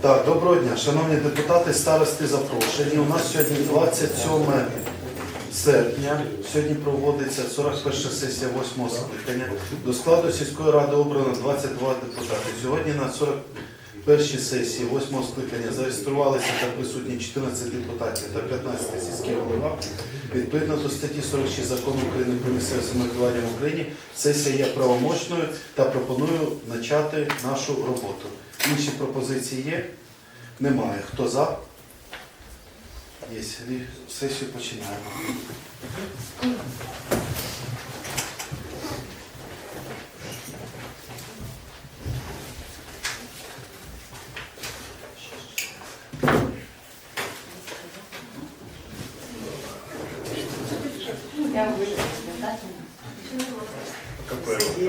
Так, доброго дня, шановні депутати, старости запрошені. У нас сьогодні 27 серпня. Сьогодні проводиться 41 сесія 8 скликання. До складу сільської ради обрано 22 депутати. Сьогодні на 41 сесії 8 скликання зареєструвалися та присутні 14 депутатів та 15 сільських голова. Відповідно до статті 46 закону України про місцеве самоврядування в Україні, сесія є правомочною та пропоную почати нашу роботу. Інші пропозиції є? Немає. Хто за? Є. Сесію починаємо.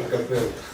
campeão.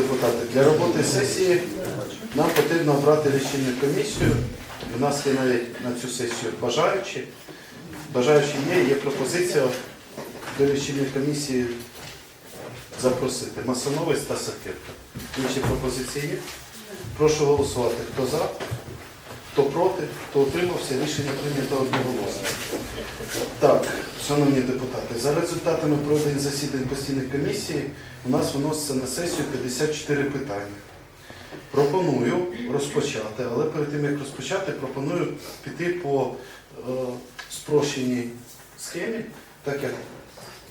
Депутати, для роботи сесії нам потрібно обрати рішення комісію. У нас є навіть на цю сесію бажаючі. Бажаючі є, є пропозиція до рішення комісії запросити Масановець та Сакирка. Інші пропозиції є. Прошу голосувати. Хто за, хто проти, хто утримався, рішення прийнято одноголосно. Так, шановні депутати, за результатами проведення засідань постійних комісій у нас виноситься на сесію 54 питання. Пропоную розпочати, але перед тим як розпочати, пропоную піти по е, спрощеній схемі, так як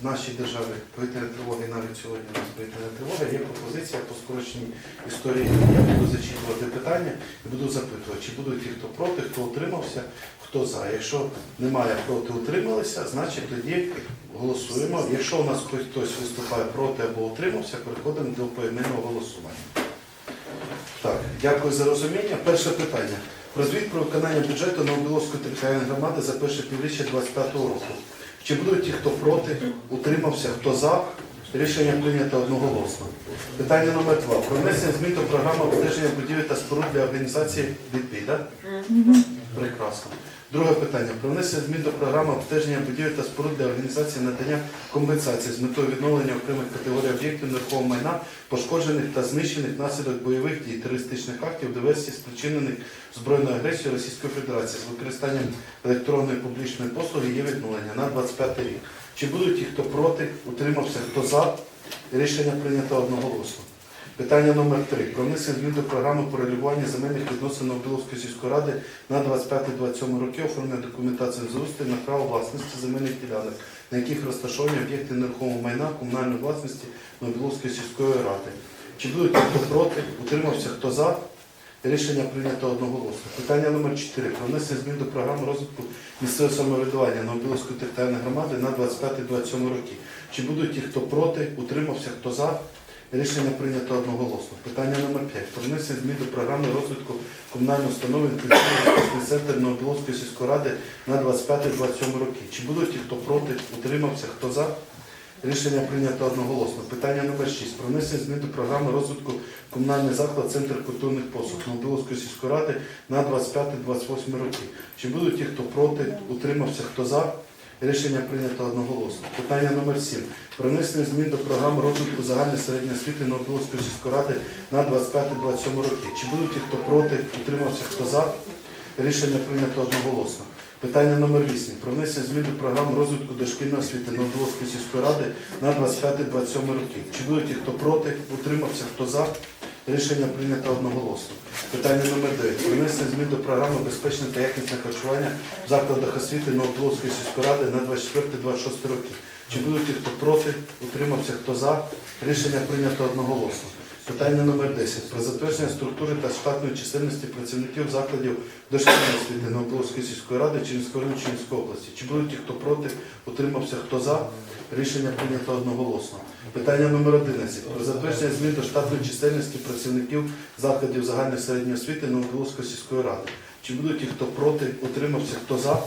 в нашій державі повітряна тривога, і навіть сьогодні у нас повітряна тривога, є пропозиція по скороченій історії. Я буду зачитувати питання і буду запитувати, чи будуть ті, хто проти, хто утримався, хто за. Якщо немає проти утрималися, значить тоді голосуємо. Якщо у нас хтось виступає проти або утримався, переходимо до поіменного голосування. Так, дякую за розуміння. Перше питання. Про звіт про виконання бюджету на Новобіловської територіальної громади за перше півріччя 2025 року. Чи будуть ті, хто проти, утримався, хто за? Рішення прийнято одноголосно. Питання номер два. Про внесення змін до програми обстеження будівель та споруд для організації ДПІ, так? Прекрасно. Друге питання. Про внесення змін до програми обстеження будівель та споруд для організації надання компенсації з метою відновлення окремих категорій об'єктів нерухомого майна, пошкоджених та знищених внаслідок бойових дій, терористичних актів, диверсій, спричинених збройною агресією Російської Федерації з використанням електронної публічної послуги є відновлення на 25 рік. Чи будуть ті, хто проти, утримався, хто за? Рішення прийнято одноголосно. Питання номер 3 Про внесення змін до програми порегулювання земельних відносин Біловської сільської ради на 25-27 роки оформлення документації з на право власності земельних ділянок, на яких розташовані об'єкти нерухомого майна комунальної власності Новобіловської сільської ради. Чи будуть ті, хто проти, утримався, хто за? Рішення прийнято одноголосно. Питання номер 4 Про внесення змін до програми розвитку місцевого самоврядування Новобіловської територіальної громади на 25-27 роки. Чи будуть ті, хто проти, утримався, хто за? Рішення прийнято одноголосно. Питання номер 5. Про внесення змін до програми розвитку комунальної установи інклюзивний центр Новоблоцької сільської ради на 25-27 роки. Чи будуть ті, хто проти, утримався, хто за? Рішення прийнято одноголосно. Питання номер 6. Про внесення змін до програми розвитку комунальний заклад Центр культурних послуг Новоблоцької сільської ради на 25-28 роки. Чи будуть ті, хто проти, утримався, хто за? Рішення прийнято одноголосно. Питання номер 7. Про внесення змін до програми розвитку загальної середньої освіти Новоблоцької сільської ради на 25-27 роки. Чи будуть ті, хто проти, утримався, хто за? Рішення прийнято одноголосно. Питання номер 8. Про внесення змін до програми розвитку дошкільної освіти Новоблоцької сільської ради на 25-27 роки. Чи будуть ті, хто проти, утримався, хто за? Рішення прийнято одноголосно. Питання номер 9. Про внесення змін до програми безпечне та якісне харчування в закладах освіти Новоблоцької сільської ради на 24-26 роки. Чи будуть ті, хто проти, утримався, хто за? Рішення прийнято одноголосно. Питання номер 10. Про затвердження структури та штатної чисельності працівників закладів дошкільної освіти Новоблоцької сільської ради Чернівської району Чернівської області. Чи будуть ті, хто проти, утримався, хто за? Рішення прийнято одноголосно. Питання номер 11. Про затвердження змін до штатної чисельності працівників закладів загальної середньої освіти Новоблоцької сільської ради. Чи будуть ті, хто проти, утримався, хто за?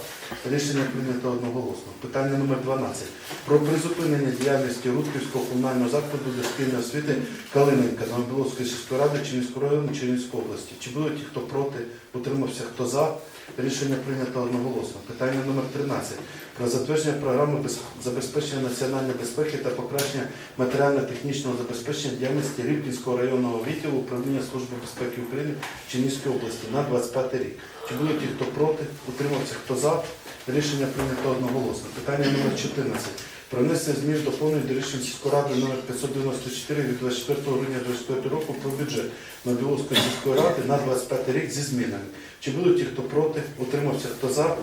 Рішення прийнято одноголосно. Питання номер 12. Про призупинення діяльності Рудківського комунального закладу дошкільної освіти Калиненка Новобілоцької сільської ради Чернівського району Чернівської області. Чи будуть ті, хто проти, утримався, хто за? Рішення прийнято одноголосно. Питання номер 13. Про затвердження програми забезпечення національної безпеки та покращення матеріально-технічного забезпечення діяльності Рівкінського районного відділу управління Служби безпеки України Чернівської області на 25 рік. Чи будуть ті, хто проти, утримався, хто за? Рішення прийнято одноголосно. Питання номер 14. Про внесення змін до повної до рішень сільської ради номер 594 від 24 грудня 2024 року про бюджет Новобіловської сільської ради на 25 рік зі змінами. Чи будуть ті, хто проти, утримався, хто за?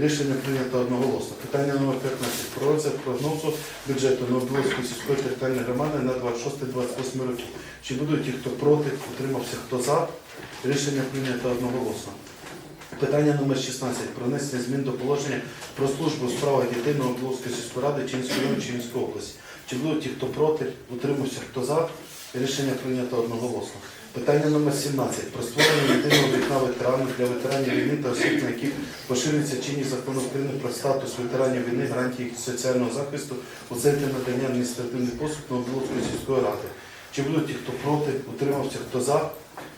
Рішення прийнято одноголосно. Питання номер 15. Про розгляд прогнозу бюджету Новобіловської сільської територіальної громади на 26-28 роки. Чи будуть ті, хто проти, утримався, хто за? Рішення прийнято одноголосно. Питання номер 16. Про внесення змін до положення про службу у справах дітей Новобловської сільської ради Чинської району Чинської області. Чи будуть ті, хто проти, утримався, хто за? Рішення прийнято одноголосно. Питання номер 17. Про створення єдиного вікна ветеранів для ветеранів війни та осіб, на яких поширюється чинність закону України про статус ветеранів війни, гарантії соціального захисту у центрі надання адміністративних послуг на Новобловської сільської ради. Чи будуть ті, хто проти, утримався, хто за?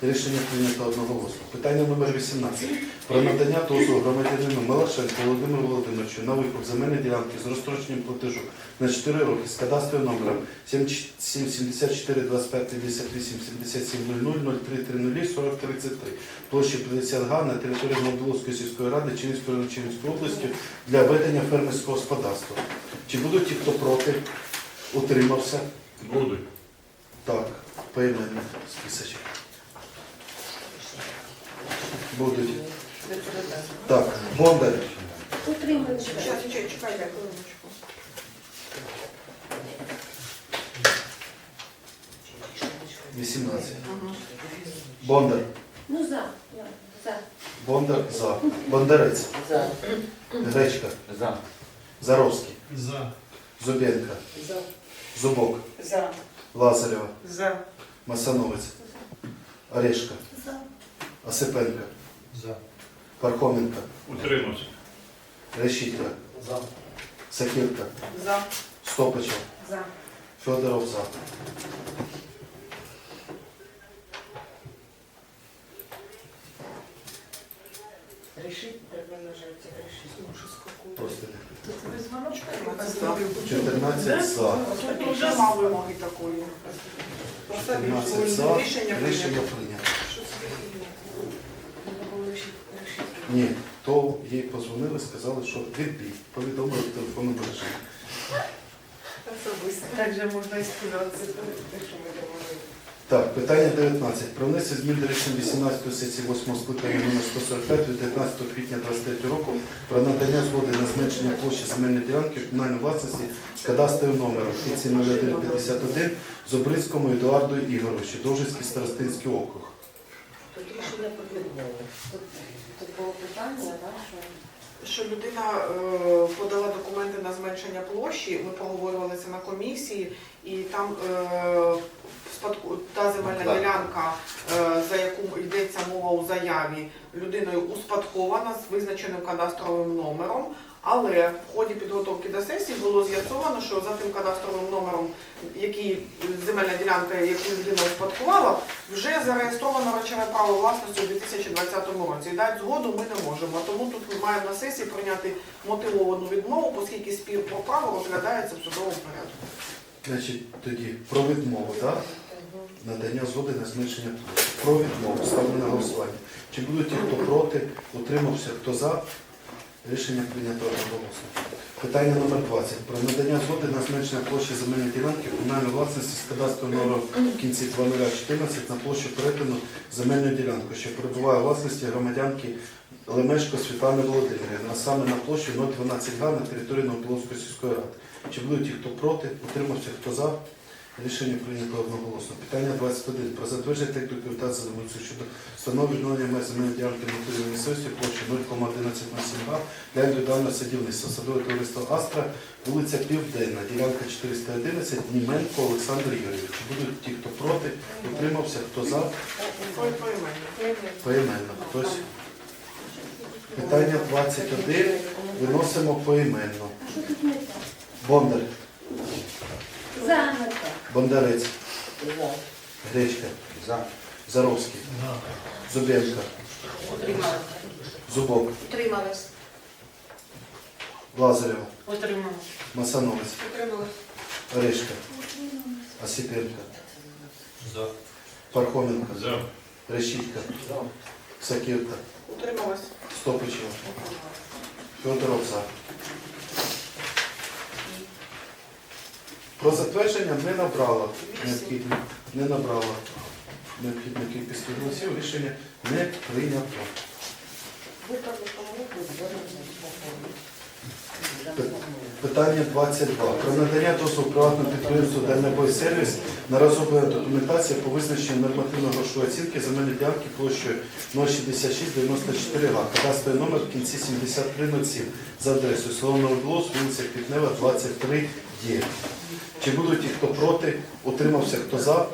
Рішення прийнято одноголосно. Питання номер 18. Про надання дозволу громадянину Малашенко Володимиру Володимировичу на викуп земельної ділянки з розстроченням платежу на 4 роки з кадастровим номером 74 25 58 77 00 03 30 40 33 площі 50 га на території Новоблоцької сільської ради Чинської району Чинської області для ведення фермерського господарства. Чи будуть ті, хто проти, утримався? Будуть. Так, поіменно списочок. Будуть. Так, Бондар. Утримуємося. Сейчас, чекайте, чекайте, хвилиночку. – 18. Бондар. Ну, за. Я. За. Бондар за. Бондарець. За. Гречка. За. Заровський. За. Зубенка. За. Зубок. За. Лазарева. За. Масановець. Орешка. За. Осипенка. За. Пархоменка. Утримався. Решітка. За. Сакірка. За. Стопачев. За. Федоров за. Решить, треба нажати. Решить. Ну, що. Просто Без звоночка? 14 за. Тут вже мало вимоги такої. 14 за. Рішення Рішення прийнято. прийнято. Що це таке? Треба було решити. решити. Ні, то їй позвонили, сказали, що відбій. Повідомили в телефонному режимі. Особисто. Так же можна і сподіватися, що ми домовилися. Так, питання 19. Про внесення змін до рішення 18 сесії 8 скликання номер 145 від 19 квітня 2023 року про надання згоди на зменшення площі земельної ділянки комунальної власності з кадастровим номером 0151 Зобрицькому Едуарду Ігоровичу, Довжицький старостинський округ. Тут рішення відмову. Тут, було питання, да, що що людина е, подала документи на зменшення площі. Ми проговорювали це на комісії, і там е, спадку та земельна Так. ділянка, е, за яку йдеться мова у заяві, людиною успадкована з визначеним кадастровим номером. Але в ході підготовки до сесії було з'ясовано, що за тим кадастровим номером, який земельна ділянка, яку людина успадкувала, вже зареєстровано речове право власності у 2020 році. І дати згоду ми не можемо. Тому тут ми маємо на сесії прийняти мотивовану відмову, оскільки спір про право розглядається в судовому порядку. Значить, тоді про відмову, так? Надання згоди на зменшення. Про відмову. Ставлю на голосування. Чи будуть ті, хто проти, утримався, хто за? Рішення прийнято одноголосно. Питання номер 20. Про надання згоди на зменшення площі земельної ділянки комунальної власності з кадастровим номером в кінці 2014 на площу перетину земельної ділянки, що перебуває власності громадянки Лемешко Світлани Володимирівни, а саме на площі 012 га на території Новополоцької сільської ради. Чи будуть ті, хто проти, утримався, хто за? Рішення прийнято одноголосно. Питання 21. Про затвердження тех документації замовцю щодо встановлення меж земельної ділянки на місцевості площі 0,1107 для індивідуального садівництва. Садове товариство Астра, вулиця Південна, ділянка 411, Німенко Олександр Юрійович. Будуть ті, хто проти, утримався, хто за? Поіменно. Хтось? Питання 21. Виносимо поіменно. Бондар, За. Бондарець, Гречка, Заровський, Зубенко, Утрималась. Зубок, Утрималась. Лазарева, Утрималась. Масановець, Утрималась. Орешка, Осипенко, Пархоменко, Решітка, Сакірка, Утрималась. Стопичева, Федоров за. Про затвердження не набрала необхідну, не набрала необхідну кількість голосів. Рішення не прийнято. Питання 22. Про надання дозволу приватному підприємству «Дальнобой сервіс» на розроблення документації по визначенню нормативно-грошової оцінки земельної ділянки площею 06694 га. Кадастровий номер в кінці 7307 за адресою село Новоблос, вулиця Квітнева, 23 Є. Чи будуть ті, хто проти, утримався, хто за?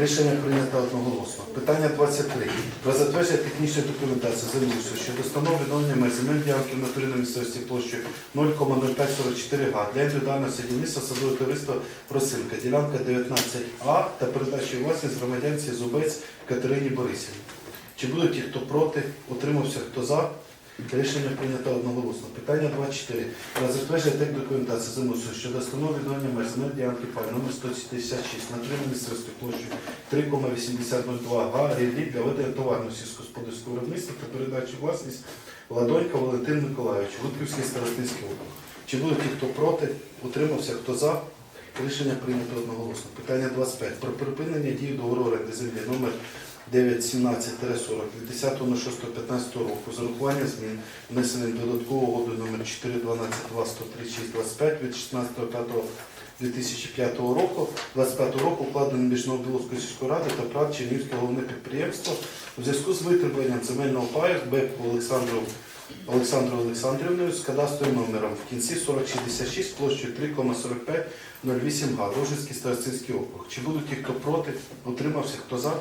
Рішення прийнято одноголосно. Питання 23. Про технічної документації землеустрою щодо встановлення меж земель ділянки в натурі на місцевості площею 0,0544 га для індивідуального садівництва садового товариства Просинка, ділянка 19А та передачі власність громадянці Зубець Катерині Борисівні. Чи будуть ті, хто проти, утримався, хто за? Рішення прийнято одноголосно. Питання 24. Про затвердження тех документації землеустрою щодо встановлення меж земель ділянки пай номер 176 на три місцевості площею 3,8002 га ріллі для ведення товарного сільськогосподарського виробництва та передачі власність Ладонька Валентин Миколайович, Гудківський старостинський округ. Чи будуть ті, хто проти, утримався, хто за? Рішення прийнято одноголосно. Питання 25. Про припинення дії договору оренди землі номер 917-40 від 10.06.15 року з урахуванням змін внесеним додатковою угодою номер 412-2-136-25 від 16.05.2005 року 25 року укладено між Новобіловською сільською радою та ПРАТ Чернігівське головне підприємство у зв'язку з витребуванням земельного паю Беку Олександру Олександру Олександрівною з кадастровим номером в кінці 4066 площею 3,4508 га, Рожицький старостинський округ. Чи будуть ті, хто проти, утримався, хто за?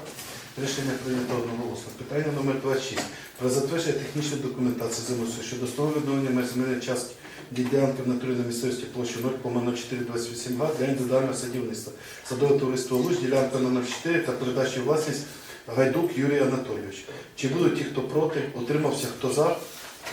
Рішення прийнято одноголосно. Питання номер 26. Про затвердження технічної документації землеустрою щодо встановлення меж земельної частки ділянки в натурі на місцевості площі 0,0428 га для індивідуального садівництва. Садове товариство Луч, ділянка номер 4 та передачі власність Гайдук Юрій Анатолійович. Чи будуть ті, хто проти, утримався, хто за?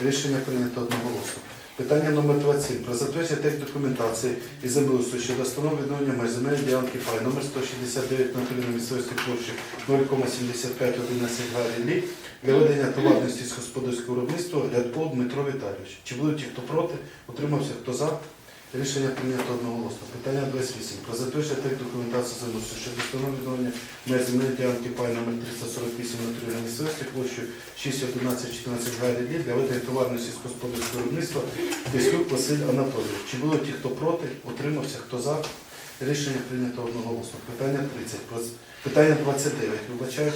Рішення прийнято одноголосно. Питання номер 27. Про затвердження тех документації і землеустрою щодо встановлення меж земельної ділянки пай номер 169 на на місцевості площі 0,7511 га ріллі для ведення товарності з господарського виробництва Рядков Дмитро Віталійович. Чи будуть ті, хто проти, утримався, хто за? Рішення прийнято одноголосно. Питання 28. Про затвердження тех документації землеустрою щодо встановлення меж земельної ділянки пай номер 348 на на місцевості площею 61114 га ріллі для ведення товарного сільськогосподарського виробництва Піскюк Василь Анатолійович. Чи будуть ті, хто проти, утримався, хто за? Рішення прийнято одноголосно. Питання 30. Про... Питання 29. Вибачаю.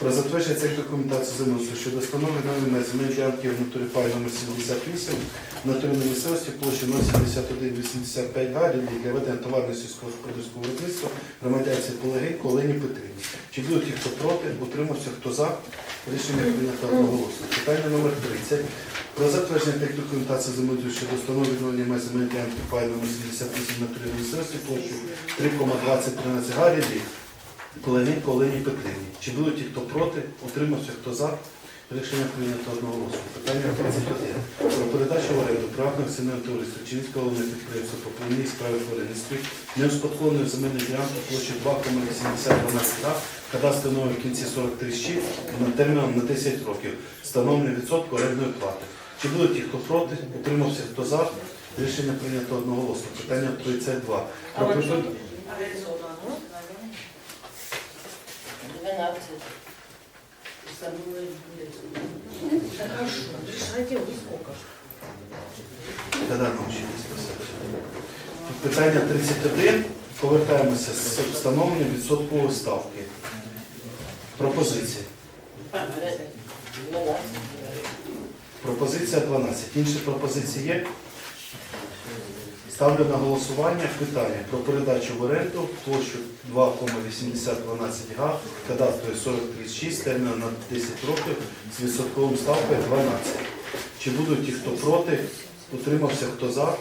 Про затвердження цих документацій землеустрою щодо встановлення нової земельної ділянки в натурі пай номер 78 в натурі на місцевості площі 07185 га для ведення товарного сільськогосподарського виробництва громадянці Полегень Колені Петрівні. Чи будуть ті, хто проти, утримався, хто за? Рішення прийнято одноголосно. Питання номер 30. Про затвердження тих документацій землеустрою щодо встановлення меж земельної ділянки пай номер 78 в натурі на місцевості площі 3,2013 га Олені Петрівні. Чи будуть ті, хто проти, утримався, хто за? Рішення прийнято одноголосно. Питання 31. Про передачу в оренду приватного акціонерного товариства Чинського головного підприємства по повній справі тваринництві неуспадкованої земельної ділянки площі 2,8012 га, номер в кінці 43 на терміном на 10 років, встановлений відсотку орендної плати. Чи будуть ті, хто проти, утримався, хто за? Рішення прийнято одноголосно. Питання 32. Про Ну? 12. Забыла будет. Хорошо, решайте вы сколько. Тоді писати. Питання 31. Повертаємося з встановленням відсоткової ставки. 12. Пропозиція 12. Інші пропозиції є? Ставлю на голосування питання про передачу в оренду площу 2,8012 га, кадастрові 4036, терміном на 10 років з відсотковим ставкою 12. Чи будуть ті, хто проти, утримався, хто за?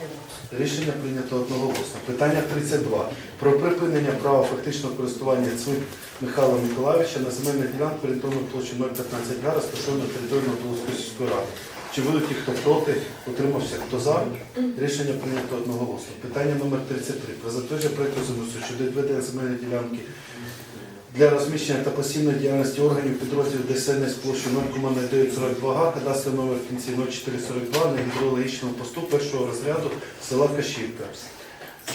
Рішення прийнято одноголосно. Питання 32. Про припинення права фактичного користування Цвик Михайла Миколаївича на земельний ділянку орієнтовною площі 015 га, розташованою на території сільської ради. Чи будуть ті, хто проти, утримався, хто за? Рішення прийнято одноголосно. Питання номер 33. Про затвердження проєкту землеустрою щодо відведення земельної ділянки для розміщення та постійної діяльності органів підрозділів ДСНС площі 0,942 га, кадастровий номер в кінці 0442 на гідрологічному посту першого розряду села Кашівка.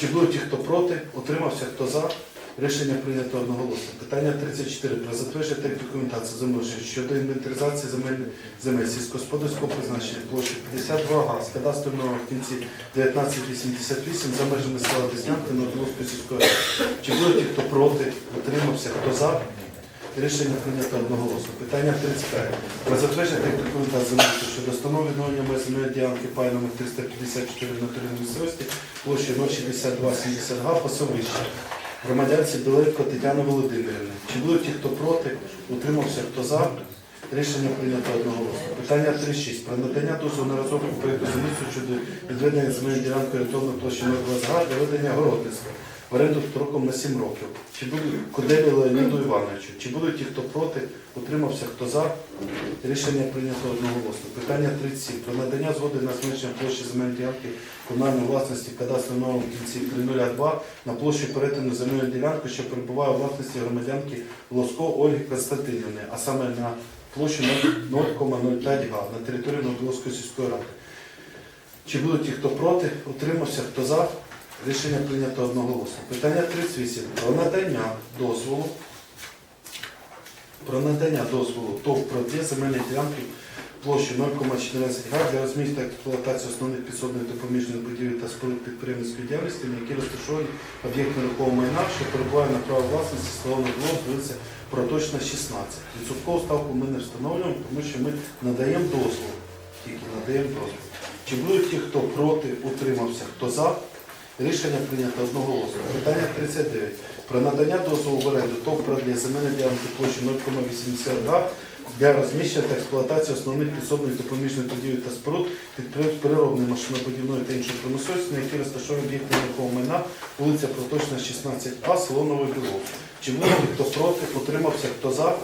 Чи будуть ті, хто проти, утримався, хто за? Рішення прийнято одноголосно. Питання 34. Про затвердження та документації землеустрою щодо інвентаризації земель, земель сільськогосподарського призначення площі 52 га з кадастровим в кінці 1988 за межами села Деснянки Новополоської сільської ради. Чи будуть ті, хто проти, утримався, хто за? Рішення прийнято одноголосно. Питання 35. Про затвердження тих документацій землеустрою щодо встановлення земельної ділянки пай номер 354 на території місцевості площі 06270 га пасовище. Громадянці Білетко Тетяни Володимирівни. Чи були ті, хто проти, утримався, хто за? Рішення прийнято одноголосно. Питання 36. Про надання дозволу на розробку проєкту землеустрою щодо відведення земельної ділянки орієнтовної площі 020 га для ведення городництва в оренду строком на 7 років. Чи будуть Куделі Леоніду Івановичу? Чи будуть ті, хто проти, утримався, хто за? Рішення прийнято одноголосно. Питання 37. Про надання згоди на зменшення площі земельної ділянки комунальної власності кадастрового кінці 302 на площі перетину земельної ділянки, що перебуває у власності громадянки Лоско Ольги Константинівни, а саме на площі 0,05 га на території Новополоської сільської ради. Чи будуть ті, хто проти, утримався, хто за? Рішення прийнято одноголосно. Питання 38. Про надання дозволу. Про надання дозволу ТОВ «Продє» земельних ділянки площі 0,14 га для розмісту та експлуатації основних підсобних допоміжних будівель та споруд підприємницької діяльності, на які розташовані об'єкти нерухомого майна, що перебуває на право власності столового двору, вулиця Проточна, 16. Відсоткову ставку ми не встановлюємо, тому що ми надаємо дозвол. Тільки надаємо дозвол. Чи будуть ті, хто проти, утримався, хто за? Рішення прийнято одноголосно. Питання 39. Про надання дозволу в оренду ТОВ «Продлє» земельної ділянки площі 0,80 га для розміщення та експлуатації основних підсобних допоміжних будівель та споруд підприємств переробної машинобудівної та іншої промисловості, на які розташовані об'єкти нерухомого майна, вулиця Проточна, 16А, село Новий Білов. Чи буде хто проти, утримався, хто за?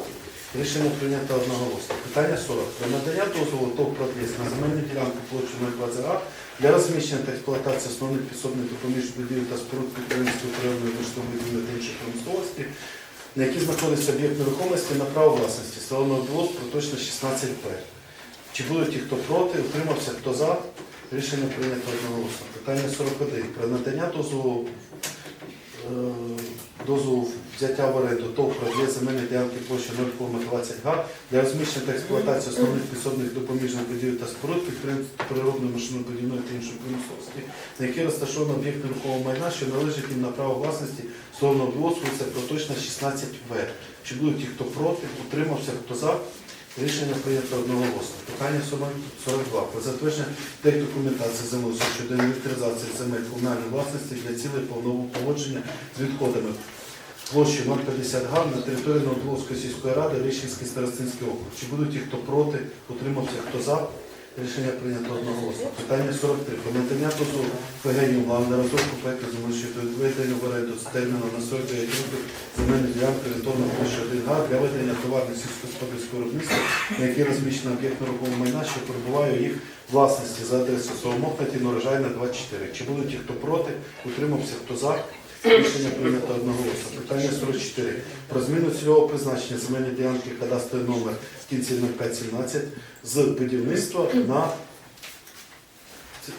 Рішення прийнято одноголосно. Питання 40. Про надання дозволу ТОВ «Продліс» на земельну ділянку площі 0,20 га для розміщення та експлуатації основних підсобних допоміжних будівель та споруд підприємства переробної машинобудівної будівлі та іншої промисловості, на які знаходиться об'єкт нерухомості на право власності, село було проточно 16П. Чи будуть ті, хто проти, утримався, хто за? Рішення прийнято одноголосно. Питання 41. Про надання дозволу, е, дозволу взяття в оренду ТОВ «Продлє» земельної ділянки площі 0,20 га для розміщення та експлуатації основних підсобних допоміжних будівель та споруд підприємств природної машинобудівної та іншої промисловості, на які розташовано об'єкт нерухомого майна, що належить їм на право власності сторону вулиця Проточна 16В. Чи будуть ті, хто проти, утримався, хто за? Рішення прийнято одноголосно. Питання 42. Про затвердження тех документації землеустрою щодо інвентаризації земель комунальної власності для цілей повного поводження з відходами площі 050 га на території Новодолської сільської ради Рішинський старостинський округ. Чи будуть ті, хто проти, утримався, хто за? Рішення прийнято одноголосно. Питання 43. Про надання дозволу ПГ «Юмлан» на розробку проекту земель щодо відведення в оренду з терміном на 49 років земельної ділянки орієнтовної площі 1 га для ведення товарних сільськогосподарського виробництва, на якій розміщено об'єкт нерухомого майна, що перебуває у їх власності за адресою Соломохнаті, Норожайна, 24. Чи будуть ті, хто проти, утримався, хто за? Рішення прийнято одноголосно. Питання 44. Про зміну цільового призначення земельної ділянки кадастровий номер в кінці 0517 з будівництва на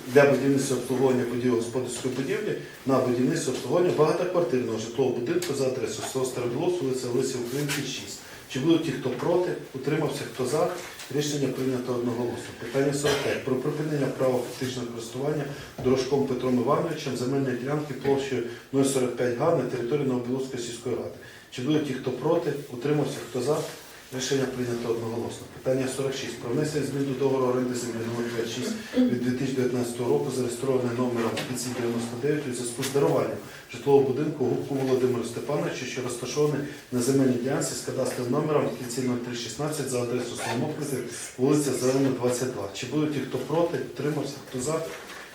для будівництва обслуговування будівель господарської будівлі на будівництво обслуговування багатоквартирного житлового будинку за адресою село Старобілос, вулиця Лисі Українки, 6. Чи будуть ті, хто проти, утримався, хто за? Рішення прийнято одноголосно. Питання 45. Про припинення права фактичного користування дорожком Петром Івановичем земельної ділянки площею 045 га на території Новобілоцької сільської ради. Чи будуть ті, хто проти, утримався, хто за? Рішення прийнято одноголосно. Питання 46. Про внесення змін до договору оренди землі номер 26 від 2019 року, зареєстрований номером 599 у зв'язку з даруванням житлового будинку Губку Володимира Степановичу, що розташований на земельній ділянці з кадастровим номером в кінці 0316 за адресою Соломокрити, вулиця Зелена, 22. Чи будуть ті, хто проти, Тримався? хто за?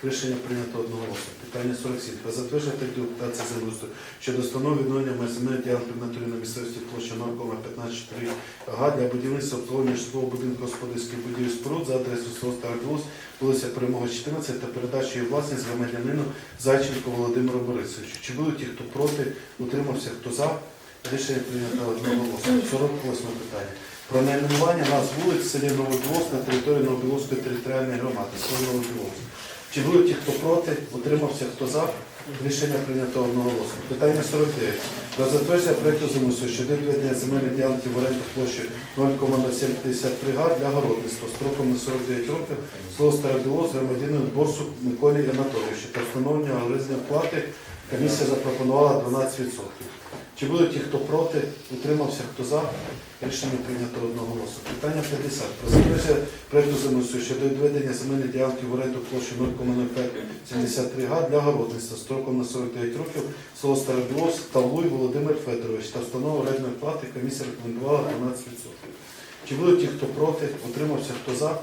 Рішення прийнято одноголосно. Питання 47. Про затвердження та землеустрою щодо встановлення відновлення земельної ділянки в натурі на місцевості площа 0,154 га для будівництва обслуговування житлового будинку господарських будівель споруд за адресою село Староглус, вулиця Перемога 14 та передачу її власність громадянину Зайченко Володимиру Борисовичу. Чи будуть ті, хто проти, утримався, хто за? Рішення прийнято одноголосно. 48 питання. Про найменування назв вулиць в селі Новодвоз на території Новобілоської територіальної громади, село Новодвоз. Чи будуть ті, хто проти, утримався, хто за? Рішення прийнято одноголосно. Питання 49. Про затвердження проєкту землеустрою щодо відведення земельної ділянки в оренду площі 0,0753 га для городництва строком на 49 років село Старобіло з громадянину Борсу Миколі Анатолійовичу та встановлення агрезної плати комісія запропонувала 12%. Чи будуть ті, хто проти, утримався, хто за? Рішення прийнято одноголосно. Питання 50. Про затвердження проєкту землеустрою щодо відведення земельної ділянки в оренду площі 0,0573 га для городництва строком на 49 років село Старобілос Тавлуй Володимир Федорович та встанова орендної плати комісія рекомендувала 12%. Чи будуть ті, хто проти, утримався, хто за?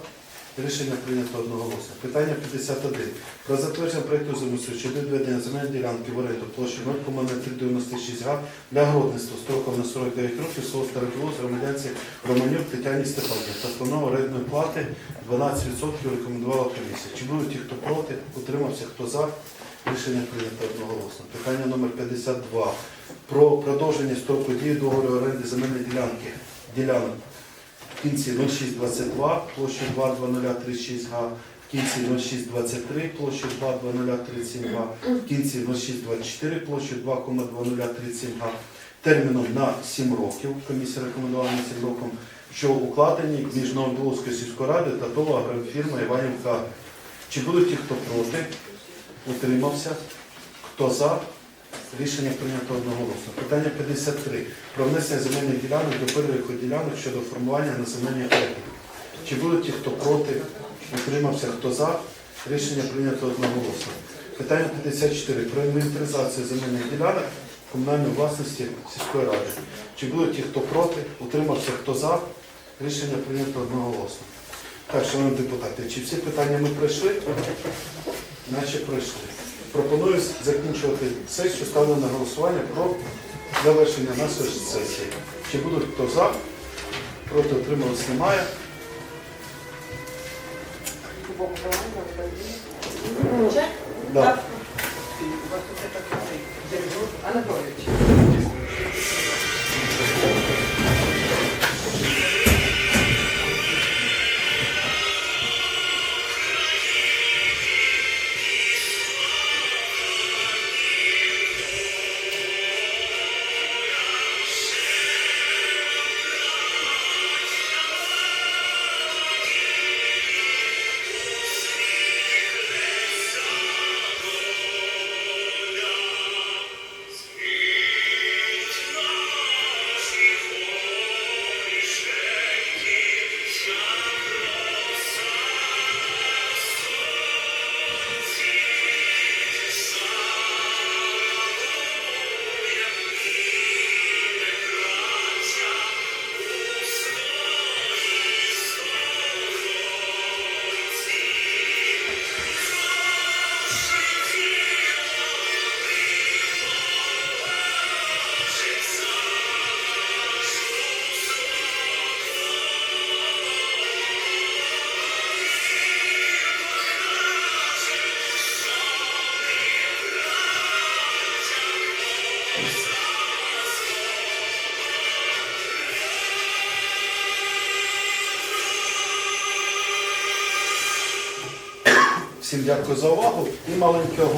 Рішення прийнято одноголосно. Питання 51. Про затвердження проєкту землеустрою щодо відведення земельної ділянки в оренду площі 0,0396 га для городництва строком на 49 років село Старобілос громадянці Романюк Тетяні Степанівні та встанова орендної плати 12% рекомендувала комісія. Чи будуть ті, хто проти, утримався, хто за? Рішення прийнято одноголосно. Питання номер 52. Про продовження строку дії договору оренди земельної ділянки ділянок в кінці 0622 площі 22036 га, в кінці 0623 площі 22037 га, в кінці 0624 площі 2,2037 га, терміном на 7 років, комісія рекомендувала на 7 років, що укладені між Новобіловською сільською радою та ТОВ агрофірма Іванівка. Чи будуть ті, хто проти, утримався, хто за? Рішення прийнято одноголосно. Питання 53. Про внесення земельних ділянок до переліку ділянок щодо формування на земельні об'єкти. Чи будуть ті, хто проти, утримався, хто за? Рішення прийнято одноголосно. Питання 54. Про інвентаризацію земельних ділянок комунальної власності сільської ради. Чи будуть ті, хто проти, утримався, хто за? Рішення прийнято одноголосно. Так, шановні депутати, чи всі питання ми пройшли? Наче пройшли. Пропоную закінчувати сесію, ставлю на голосування про завершення нашої сесії. Чи будуть хто за? Проти отрималось немає. Да. Анатолійович. Всім дякую за увагу і маленького